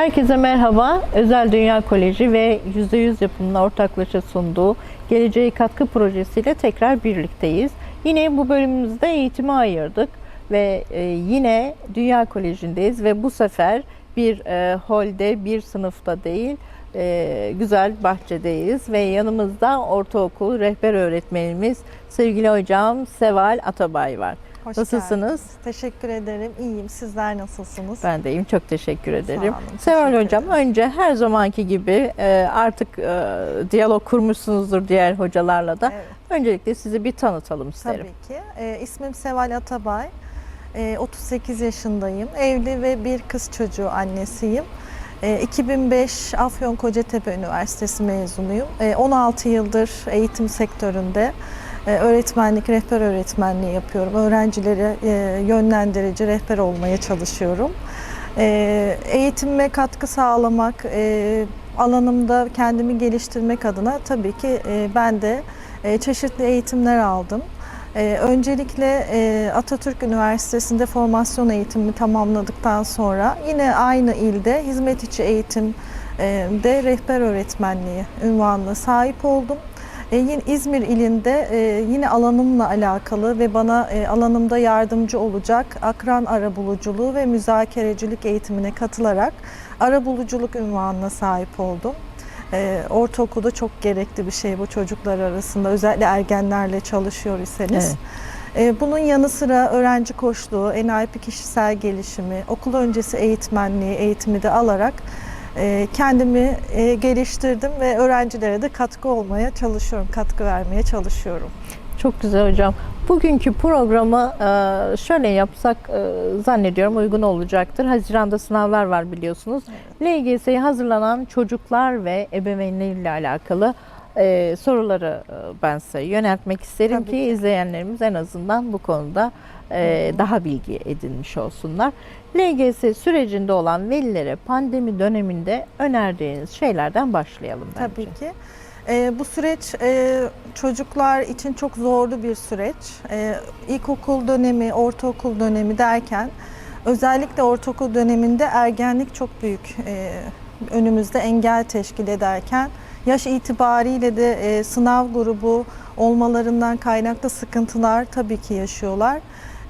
Herkese merhaba. Özel Dünya Koleji ve %100 yapımının ortaklaşa sunduğu Geleceğe Katkı projesiyle tekrar birlikteyiz. Yine bu bölümümüzde eğitime ayırdık ve e, yine Dünya Koleji'ndeyiz ve bu sefer bir e, holde, bir sınıfta değil, e, güzel bahçedeyiz ve yanımızda ortaokul rehber öğretmenimiz sevgili hocam Seval Atabay var. Hoş Nasılsınız? geldiniz. Teşekkür ederim. İyiyim. Sizler nasılsınız? Ben deyim. Çok teşekkür ederim. Seval Hocam önce her zamanki gibi e, artık e, diyalog kurmuşsunuzdur diğer hocalarla da. Evet, Öncelikle sizi bir tanıtalım isterim. tabii ki. Ee, ismim Seval Atabay. Ee, 38 yaşındayım. Evli ve bir kız çocuğu annesiyim. Ee, 2005 Afyon Kocatepe Üniversitesi mezunuyum. Ee, 16 yıldır eğitim sektöründe e, öğretmenlik, rehber öğretmenliği yapıyorum. Öğrencilere e, yönlendirici, rehber olmaya çalışıyorum. Ee, eğitimime katkı sağlamak, e, alanımda kendimi geliştirmek adına tabii ki e, ben de e, çeşitli eğitimler aldım. E, öncelikle e, Atatürk Üniversitesi'nde formasyon eğitimimi tamamladıktan sonra yine aynı ilde hizmet içi eğitimde rehber öğretmenliği ünvanına sahip oldum. E, yine İzmir ilinde e, yine alanımla alakalı ve bana e, alanımda yardımcı olacak akran arabuluculuğu ve müzakerecilik eğitimine katılarak arabuluculuk ünvanına sahip oldum. E, ortaokulda çok gerekli bir şey bu çocuklar arasında özellikle ergenlerle çalışıyor iseniz. Evet. Bunun yanı sıra öğrenci koçluğu, NLP kişisel gelişimi, okul öncesi eğitmenliği eğitimi de alarak kendimi e, geliştirdim ve öğrencilere de katkı olmaya çalışıyorum, katkı vermeye çalışıyorum. Çok güzel hocam. Bugünkü programı e, şöyle yapsak e, zannediyorum uygun olacaktır. Haziranda sınavlar var biliyorsunuz. LGS'ye hazırlanan çocuklar ve ebeveynleriyle alakalı soruları ben size yöneltmek isterim ki, ki. izleyenlerimiz en azından bu konuda daha bilgi edinmiş olsunlar. LGS sürecinde olan velilere pandemi döneminde önerdiğiniz şeylerden başlayalım bence. Tabii ki. Ee, bu süreç e, çocuklar için çok zorlu bir süreç. Ee, ilkokul dönemi, ortaokul dönemi derken özellikle ortaokul döneminde ergenlik çok büyük e, önümüzde engel teşkil ederken yaş itibariyle de e, sınav grubu olmalarından kaynaklı sıkıntılar tabii ki yaşıyorlar.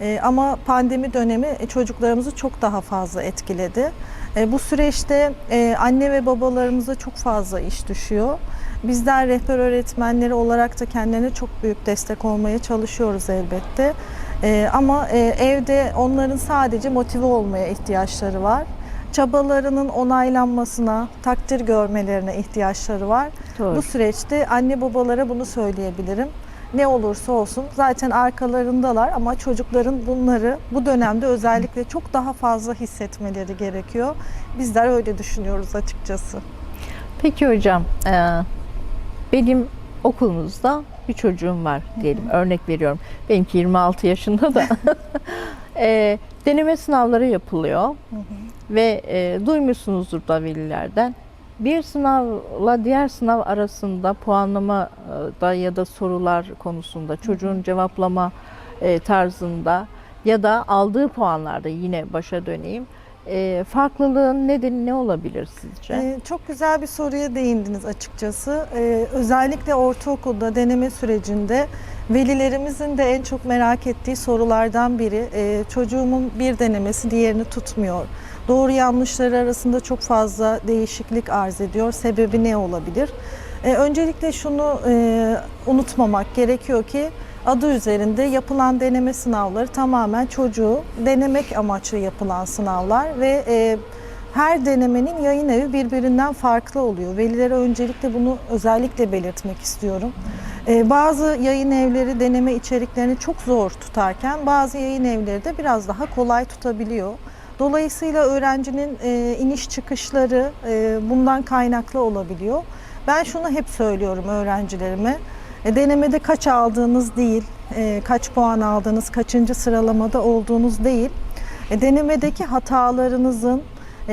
E, ama pandemi dönemi e, çocuklarımızı çok daha fazla etkiledi. E, bu süreçte e, anne ve babalarımıza çok fazla iş düşüyor. Bizler rehber öğretmenleri olarak da kendilerine çok büyük destek olmaya çalışıyoruz elbette. E, ama e, evde onların sadece motive olmaya ihtiyaçları var. Çabalarının onaylanmasına, takdir görmelerine ihtiyaçları var. Doğru. Bu süreçte anne babalara bunu söyleyebilirim. Ne olursa olsun zaten arkalarındalar ama çocukların bunları bu dönemde özellikle çok daha fazla hissetmeleri gerekiyor. Bizler öyle düşünüyoruz açıkçası. Peki hocam, e, benim okulumuzda bir çocuğum var diyelim. Örnek veriyorum. Benimki 26 yaşında da. E, deneme sınavları yapılıyor ve e, duymuşsunuzdur da velilerden. Bir sınavla diğer sınav arasında puanlamada ya da sorular konusunda çocuğun cevaplama e, tarzında ya da aldığı puanlarda yine başa döneyim. E, farklılığın nedeni ne olabilir sizce? Ee, çok güzel bir soruya değindiniz açıkçası. Ee, özellikle ortaokulda deneme sürecinde velilerimizin de en çok merak ettiği sorulardan biri e, çocuğumun bir denemesi diğerini tutmuyor. Doğru yanlışları arasında çok fazla değişiklik arz ediyor. Sebebi ne olabilir? Ee, öncelikle şunu e, unutmamak gerekiyor ki adı üzerinde yapılan deneme sınavları tamamen çocuğu denemek amaçlı yapılan sınavlar ve e, her denemenin yayın evi birbirinden farklı oluyor. Velilere öncelikle bunu özellikle belirtmek istiyorum. Ee, bazı yayın evleri deneme içeriklerini çok zor tutarken bazı yayın evleri de biraz daha kolay tutabiliyor. Dolayısıyla öğrencinin e, iniş çıkışları e, bundan kaynaklı olabiliyor. Ben şunu hep söylüyorum öğrencilerime. E, denemede kaç aldığınız değil, e, kaç puan aldığınız, kaçıncı sıralamada olduğunuz değil. E, denemedeki hatalarınızın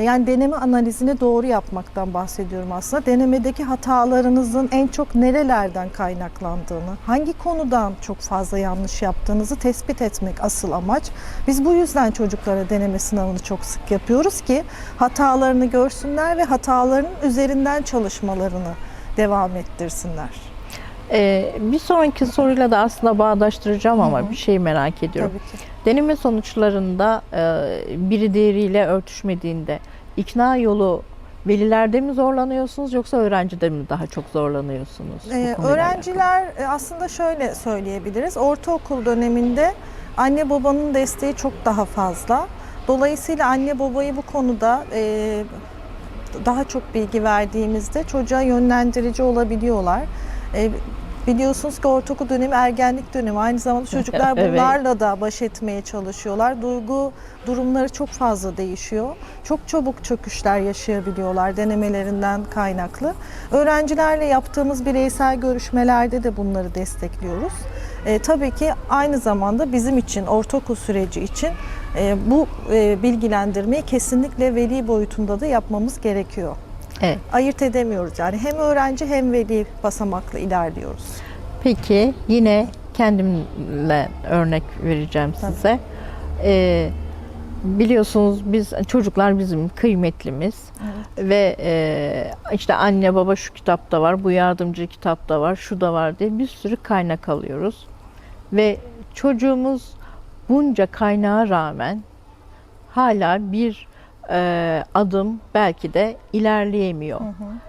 Yani deneme analizini doğru yapmaktan bahsediyorum aslında. Denemedeki hatalarınızın en çok nerelerden kaynaklandığını, hangi konudan çok fazla yanlış yaptığınızı tespit etmek asıl amaç. Biz bu yüzden çocuklara deneme sınavını çok sık yapıyoruz ki hatalarını görsünler ve hatalarının üzerinden çalışmalarını devam ettirsinler. Ee, bir sonraki soruyla da aslında bağdaştıracağım ama Hı hı. bir şey merak ediyorum. Tabii ki. Deneme sonuçlarında e, biri diğeriyle örtüşmediğinde ikna yolu velilerde mi zorlanıyorsunuz yoksa öğrencide mi daha çok zorlanıyorsunuz? Ee, öğrenciler e, aslında şöyle söyleyebiliriz. Ortaokul döneminde anne babanın desteği çok daha fazla. Dolayısıyla anne babayı bu konuda e, daha çok bilgi verdiğimizde çocuğa yönlendirici olabiliyorlar. E, biliyorsunuz ki ortaokul dönemi ergenlik dönemi. Aynı zamanda çocuklar Evet. bunlarla da baş etmeye çalışıyorlar. Duygu durumları çok fazla değişiyor. Çok çabuk çöküşler yaşayabiliyorlar denemelerinden kaynaklı. Öğrencilerle yaptığımız bireysel görüşmelerde de bunları destekliyoruz. E, tabii ki aynı zamanda bizim için, ortaokul süreci için e, bu e, bilgilendirmeyi kesinlikle veli boyutunda da yapmamız gerekiyor. Evet. Ayırt edemiyoruz yani hem öğrenci hem veli basamakla ilerliyoruz. Peki yine kendimle örnek vereceğim Tabii. size. Ee, biliyorsunuz biz çocuklar bizim kıymetlimiz ve e, işte anne baba şu kitapta var, bu yardımcı kitapta var, şu da var diye bir sürü kaynak alıyoruz ve çocuğumuz bunca kaynağa rağmen hala bir e, adım belki de ilerleyemiyor.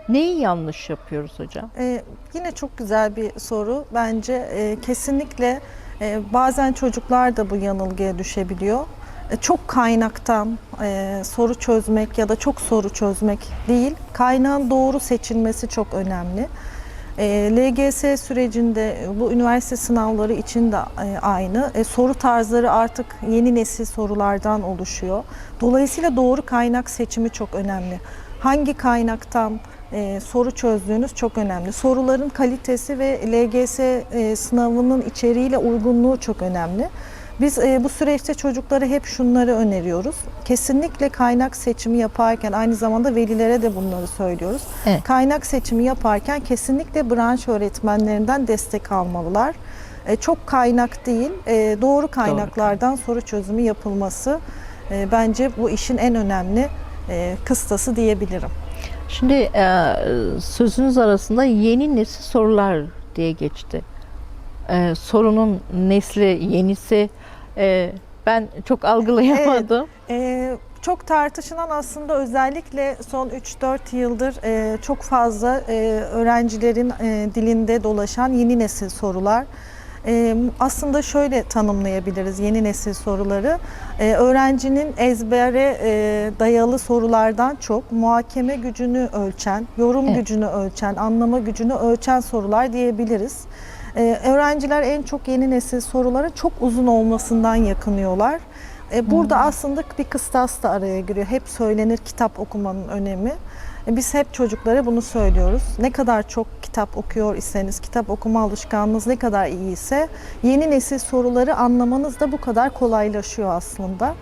Neyi yanlış yapıyoruz hocam? Ee, yine çok güzel bir soru. Bence e, kesinlikle e, bazen çocuklar da bu yanılgıya düşebiliyor. E, çok kaynaktan e, soru çözmek ya da çok soru çözmek değil, kaynağın doğru seçilmesi çok önemli. E, LGS sürecinde bu üniversite sınavları için de e, aynı. E, soru tarzları artık yeni nesil sorulardan oluşuyor. Dolayısıyla doğru kaynak seçimi çok önemli. Hangi kaynaktan soru çözdüğünüz çok önemli. Soruların kalitesi ve LGS sınavının içeriğiyle uygunluğu çok önemli. Biz e, bu süreçte çocuklara hep şunları öneriyoruz. Kesinlikle kaynak seçimi yaparken aynı zamanda velilere de bunları söylüyoruz. Evet. Kaynak seçimi yaparken kesinlikle branş öğretmenlerinden destek almalılar. E, çok kaynak değil, e, doğru kaynaklardan soru çözümü yapılması e, bence bu işin en önemli e, kıstası diyebilirim. Şimdi e, sözünüz arasında yeni nesil sorular diye geçti. E, sorunun nesli, yenisi e, ben çok algılayamadım. Ee, çok tartışılan aslında özellikle son 3-4 yıldır e, çok fazla e, öğrencilerin e, dilinde dolaşan yeni nesil sorular. E, aslında şöyle tanımlayabiliriz yeni nesil soruları. E, öğrencinin ezbere e, dayalı sorulardan çok muhakeme gücünü ölçen, yorum Evet. gücünü ölçen, anlama gücünü ölçen sorular diyebiliriz. E, öğrenciler en çok yeni nesil soruların çok uzun olmasından yakınıyorlar. E, Burada aslında bir kıstas da araya giriyor. Hep söylenir kitap okumanın önemi. E, Biz hep çocuklara bunu söylüyoruz. Ne kadar çok kitap okuyor iseniz, kitap okuma alışkanlığınız ne kadar iyi ise yeni nesil soruları anlamanız da bu kadar kolaylaşıyor aslında.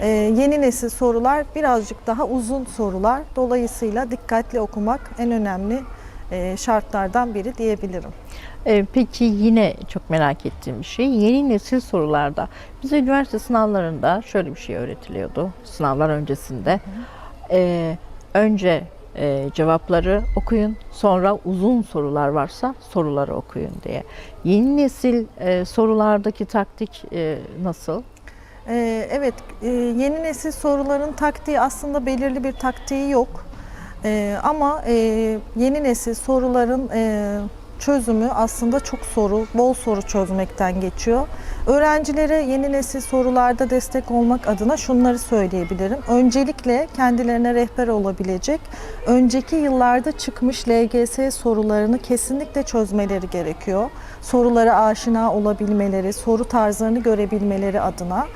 E, yeni nesil sorular birazcık daha uzun sorular. Dolayısıyla dikkatli okumak en önemli e, şartlardan biri diyebilirim. E, peki yine çok merak ettiğim bir şey yeni nesil sorularda bize üniversite sınavlarında şöyle bir şey öğretiliyordu sınavlar öncesinde. E, önce e, cevapları okuyun sonra uzun sorular varsa soruları okuyun diye. Yeni nesil e, sorulardaki taktik e, nasıl? Ee, evet, e, yeni nesil soruların taktiği aslında belirli bir taktiği yok. Ee, ama e, yeni nesil soruların e, çözümü aslında çok soru, bol soru çözmekten geçiyor. Öğrencilere yeni nesil sorularda destek olmak adına şunları söyleyebilirim. Öncelikle kendilerine rehber olabilecek, önceki yıllarda çıkmış LGS sorularını kesinlikle çözmeleri gerekiyor. Sorulara aşina olabilmeleri, soru tarzlarını görebilmeleri adına.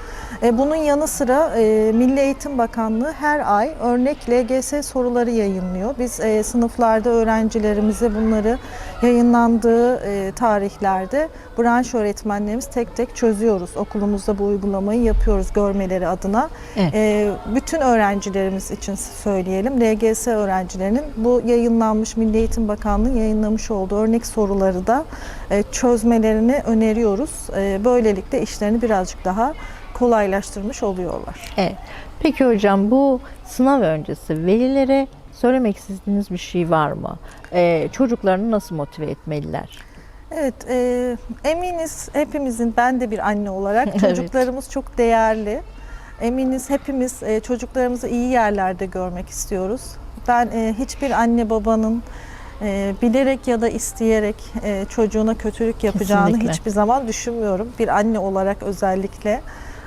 E, bunun yanı sıra e, Milli Eğitim Bakanlığı her ay örnek LGS soruları yayınlıyor. Biz e, sınıflarda öğrencilerimize bunları yayınlandığı tarihlerde branş öğretmenlerimiz tek tek çözüyoruz. Okulumuzda bu uygulamayı yapıyoruz görmeleri adına. Evet. Bütün öğrencilerimiz için söyleyelim. LGS öğrencilerinin bu yayınlanmış Milli Eğitim Bakanlığı yayınlamış olduğu örnek soruları da çözmelerini öneriyoruz. E, böylelikle işlerini birazcık daha kolaylaştırmış oluyorlar. Evet. Peki hocam bu sınav öncesi velilere söylemek istediğiniz bir şey var mı? Ee, çocuklarını nasıl motive etmeliler? Evet, e, eminiz hepimizin, ben de bir anne olarak Evet. çocuklarımız çok değerli. Eminiz hepimiz e, çocuklarımızı iyi yerlerde görmek istiyoruz. Ben e, hiçbir anne babanın e, bilerek ya da isteyerek e, çocuğuna kötülük yapacağını Kesinlikle. hiçbir zaman düşünmüyorum. Bir anne olarak özellikle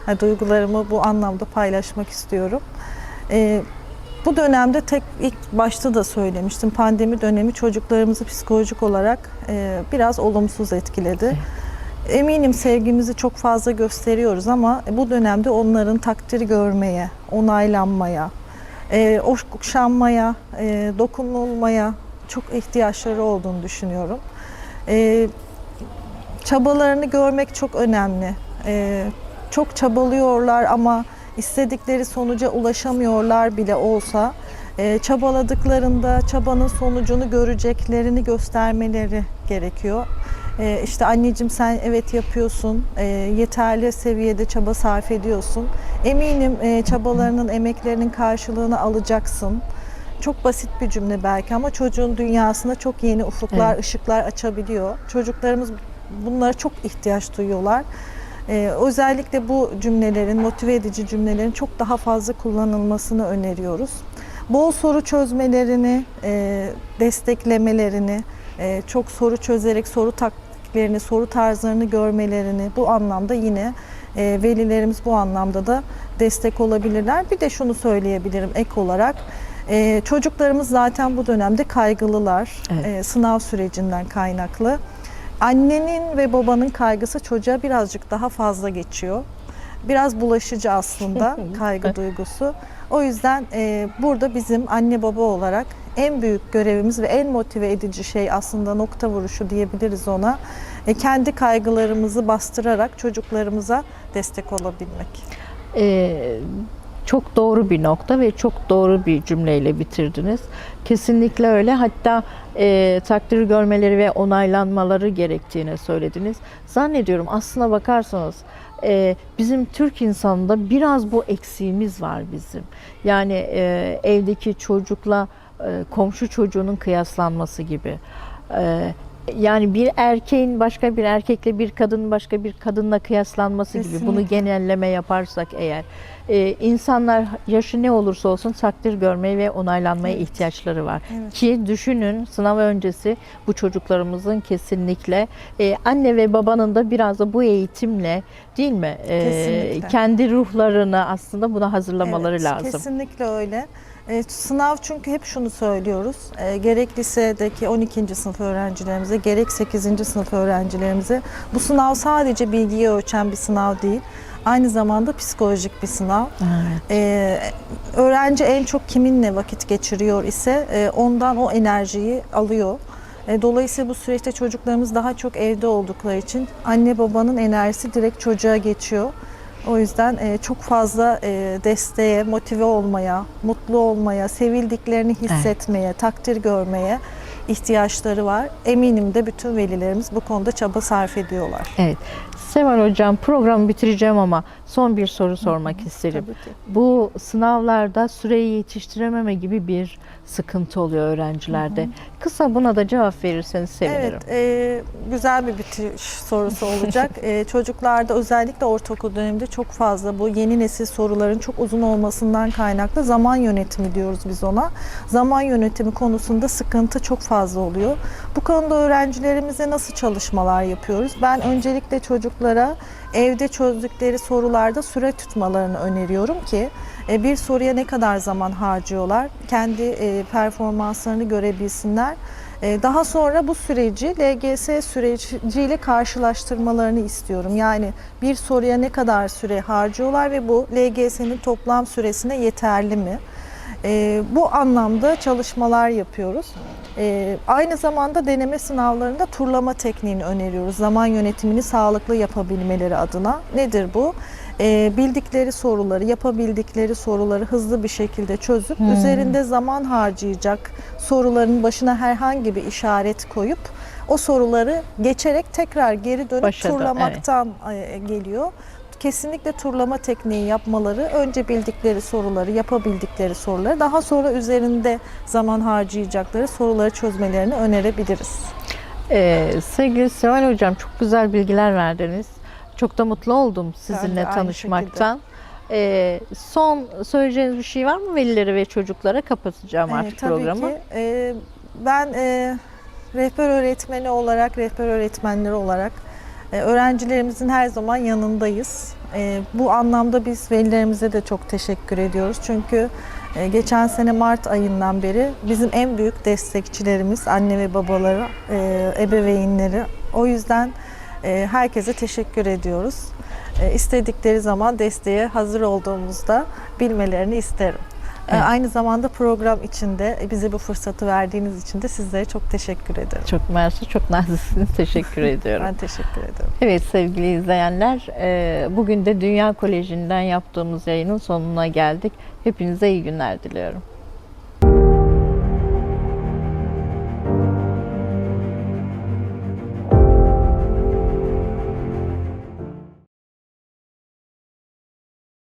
e, duygularımı bu anlamda paylaşmak istiyorum. E, bu dönemde tek ilk başta da söylemiştim pandemi dönemi çocuklarımızı psikolojik olarak e, biraz olumsuz etkiledi. Eminim sevgimizi çok fazla gösteriyoruz ama bu dönemde onların takdir görmeye, onaylanmaya, e, okşanmaya, e, dokunulmaya çok ihtiyaçları olduğunu düşünüyorum. E, çabalarını görmek çok önemli. E, çok çabalıyorlar ama istedikleri sonuca ulaşamıyorlar bile olsa e, çabaladıklarında çabanın sonucunu göreceklerini göstermeleri gerekiyor. E, işte anneciğim sen evet yapıyorsun, e, yeterli seviyede çaba sarf ediyorsun. Eminim e, çabalarının, emeklerinin karşılığını alacaksın. Çok basit bir cümle belki ama çocuğun dünyasında çok yeni ufuklar, Evet. ışıklar açabiliyor. Çocuklarımız bunlara çok ihtiyaç duyuyorlar. Ee, özellikle bu cümlelerin, motive edici cümlelerin çok daha fazla kullanılmasını öneriyoruz. Bol soru çözmelerini, e, desteklemelerini, e, çok soru çözerek soru taktiklerini, soru tarzlarını görmelerini bu anlamda yine e, velilerimiz bu anlamda da destek olabilirler. Bir de şunu söyleyebilirim ek olarak. E, çocuklarımız zaten bu dönemde kaygılılar. Evet. e, sınav sürecinden kaynaklı. Annenin ve babanın kaygısı çocuğa birazcık daha fazla geçiyor. Biraz bulaşıcı aslında kaygı duygusu. O yüzden e, burada bizim anne baba olarak en büyük görevimiz ve en motive edici şey aslında nokta vuruşu diyebiliriz ona. E, kendi kaygılarımızı bastırarak çocuklarımıza destek olabilmek. Ee, çok doğru bir nokta ve çok doğru bir cümleyle bitirdiniz. Kesinlikle öyle. Hatta e, takdir görmeleri ve onaylanmaları gerektiğini söylediniz. Zannediyorum aslına bakarsanız e, bizim Türk insanında biraz bu eksiğimiz var bizim. Yani e, evdeki çocukla e, komşu çocuğunun kıyaslanması gibi. E, yani bir erkeğin başka bir erkekle bir kadının başka bir kadınla kıyaslanması gibi bunu Kesinlikle. genelleme yaparsak eğer e, insanlar yaşı ne olursa olsun takdir görmeye ve onaylanmaya Evet. ihtiyaçları var. Evet. Ki düşünün sınav öncesi bu çocuklarımızın kesinlikle e, anne ve babanın da biraz da bu eğitimle değil mi? E, Kesinlikle. kendi ruhlarını aslında buna hazırlamaları Evet, lazım. Kesinlikle öyle. E, sınav çünkü hep şunu söylüyoruz. E, gerek lisedeki 12. sınıf öğrencilerimize, gerek 8. sınıf öğrencilerimize bu sınav sadece bilgiyi ölçen bir sınav değil. Aynı zamanda psikolojik bir sınav. Evet. E, öğrenci en çok kiminle vakit geçiriyor ise e, ondan o enerjiyi alıyor. E, dolayısıyla bu süreçte çocuklarımız daha çok evde oldukları için anne babanın enerjisi direkt çocuğa geçiyor. O yüzden e, çok fazla e, desteğe, motive olmaya, mutlu olmaya, sevildiklerini hissetmeye, takdir görmeye ihtiyaçları var. Eminim de bütün velilerimiz bu konuda çaba sarf ediyorlar. Evet. Seval Hocam programı bitireceğim ama son bir soru sormak isterim. Tabii ki. Bu sınavlarda süreyi yetiştirememe gibi bir sıkıntı oluyor öğrencilerde. Kısa buna da cevap verirseniz sevinirim. Evet, e, güzel bir bitiriş sorusu olacak. e, çocuklarda özellikle ortaokul döneminde çok fazla bu yeni nesil soruların çok uzun olmasından kaynaklı zaman yönetimi diyoruz biz ona. Zaman yönetimi konusunda sıkıntı çok fazla oluyor. Bu konuda öğrencilerimize nasıl çalışmalar yapıyoruz? Ben öncelikle çocuklara evde çözdükleri sorularda süre tutmalarını öneriyorum ki e, bir soruya ne kadar zaman harcıyorlar, kendi e, performanslarını görebilsinler. E, Daha sonra bu süreci LGS süreciyle karşılaştırmalarını istiyorum. Yani bir soruya ne kadar süre harcıyorlar ve bu LGS'nin toplam süresine yeterli mi? E, bu anlamda çalışmalar yapıyoruz. E, aynı zamanda deneme sınavlarında turlama tekniğini öneriyoruz. Zaman yönetimini sağlıklı yapabilmeleri adına. Nedir bu? E, bildikleri soruları, yapabildikleri soruları hızlı bir şekilde çözüp Hmm. üzerinde zaman harcayacak soruların başına herhangi bir işaret koyup o soruları geçerek tekrar geri dönüp Başa dön, turlamaktan e, geliyor. Kesinlikle turlama tekniği yapmaları, önce bildikleri soruları, yapabildikleri soruları, daha sonra üzerinde zaman harcayacakları soruları çözmelerini önerebiliriz. Ee, sevgili Seval Hocam çok güzel bilgiler verdiniz. Çok da mutlu oldum sizinle tanışmaktan. Ee, son söyleyeceğiniz bir şey var mı velilere ve çocuklara? Kapatacağım Ee, artık tabii programı. ki. Ee, ben e, rehber öğretmeni olarak, rehber öğretmenleri olarak e, öğrencilerimizin her zaman yanındayız. E, bu anlamda biz velilerimize de çok teşekkür ediyoruz. Çünkü e, geçen sene Mart ayından beri bizim en büyük destekçilerimiz anne ve babaları, e, ebeveynleri. O yüzden herkese teşekkür ediyoruz. E, istedikleri zaman desteğe hazır olduğumuzda bilmelerini isterim. E, Evet. Aynı zamanda program içinde bize bu fırsatı verdiğiniz için de sizlere çok teşekkür ederim. Çok mersi, çok naziksiniz. Teşekkür ediyorum. Ben teşekkür ederim. Evet sevgili izleyenler, e, bugün de Dünya Koleji'nden yaptığımız yayının sonuna geldik. Hepinize iyi günler diliyorum.